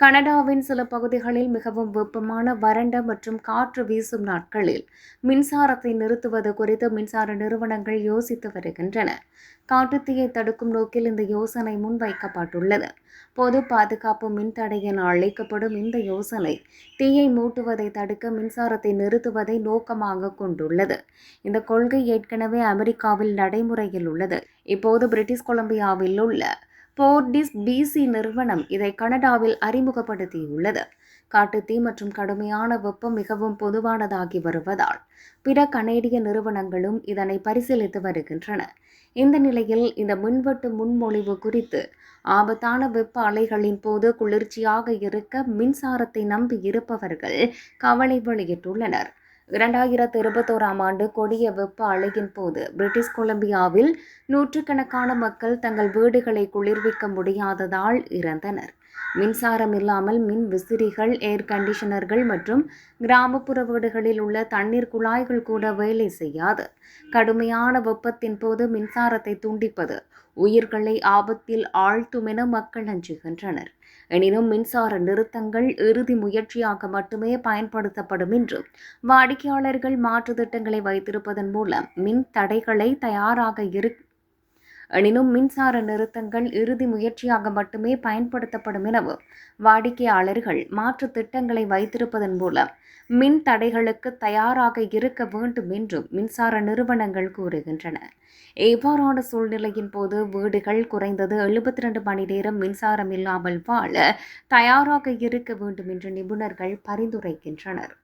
கனடாவின் சில பகுதிகளில் மிகவும் வெப்பமான வறண்ட மற்றும் காற்று வீசும் நாட்களில் மின்சாரத்தை நிறுத்துவது குறித்து மின்சார நிறுவனங்கள் யோசித்து வருகின்றன. காட்டுத்தீயை தடுக்கும் நோக்கில் இந்த யோசனை முன்வைக்கப்பட்டுள்ளது. பொது பாதுகாப்பு மின்தடை என அழைக்கப்படும் இந்த யோசனை தீயை மூட்டுவதை தடுக்க மின்சாரத்தை நிறுத்துவதை நோக்கமாக கொண்டுள்ளது. இந்த கொள்கை ஏற்கனவே அமெரிக்காவில் நடைமுறையில் உள்ளது. இப்போது பிரிட்டிஷ் கொலம்பியாவில் உள்ள போர்டிஸ் பிசி நிறுவனம் இதை கனடாவில் அறிமுகப்படுத்தியுள்ளது. காட்டுத்தீ மற்றும் கடுமையான வெப்பம் மிகவும் பொதுவானதாகி வருவதால் பிற கனேடிய நிறுவனங்களும் இதனை பரிசீலித்து வருகின்றன. இந்த நிலையில் இந்த மின்வெட்டு முன்மொழிவு குறித்து ஆபத்தான வெப்ப அலைகளின் போது குளிர்ச்சியாக இருக்க மின்சாரத்தை நம்பி இருப்பவர்கள் கவலை வெளியிட்டுள்ளனர். இரண்டாயிரத்து இருபத்தோராம் ஆண்டு கொடிய வெப்ப அலையின் போது பிரிட்டிஷ் கொலம்பியாவில் நூற்றுக்கணக்கான மக்கள் தங்கள் வீடுகளை குளிர்விக்க முடியாததால் இறந்தனர். மின்சாரம் இல்லாமல் மின் விசிறிகள் ஏர் கண்டிஷனர்கள் மற்றும் கிராமப்புற வீடுகளில் உள்ள தண்ணீர் குழாய்கள் கூட வேலை செய்யாது. கடுமையான வெப்பத்தின் போது மின்சாரத்தை துண்டிப்பது உயிர்களை ஆபத்தில் ஆழ்த்தும் என மக்கள் அஞ்சுகின்றனர் எனினும் மின்சார நிறுத்தங்கள் இறுதி முயற்சியாக மட்டுமே பயன்படுத்தப்படும் என்று வாடிக்கையாளர்கள் மாற்று திட்டங்களை வைத்திருப்பதன் மூலம் மின் தடைகளை தயாராக இரு எனினும் மின்சார நிறுத்தங்கள் இறுதி முயற்சியாக மட்டுமே பயன்படுத்தப்படும் எனவும் வாடிக்கையாளர்கள் மாற்று திட்டங்களை வைத்திருப்பதன் மூலம் மின் தடைகளுக்கு தயாராக இருக்க வேண்டும் என்றும் மின்சார நிறுவனங்கள் கூறுகின்றன. எவ்வாறான சூழ்நிலையின் போது வீடுகள் குறைந்தது எழுபத்தி ரெண்டு மணி நேரம் மின்சாரம் இல்லாமல் வாழ தயாராக இருக்க வேண்டும் என்று நிபுணர்கள் பரிந்துரைக்கின்றனர்.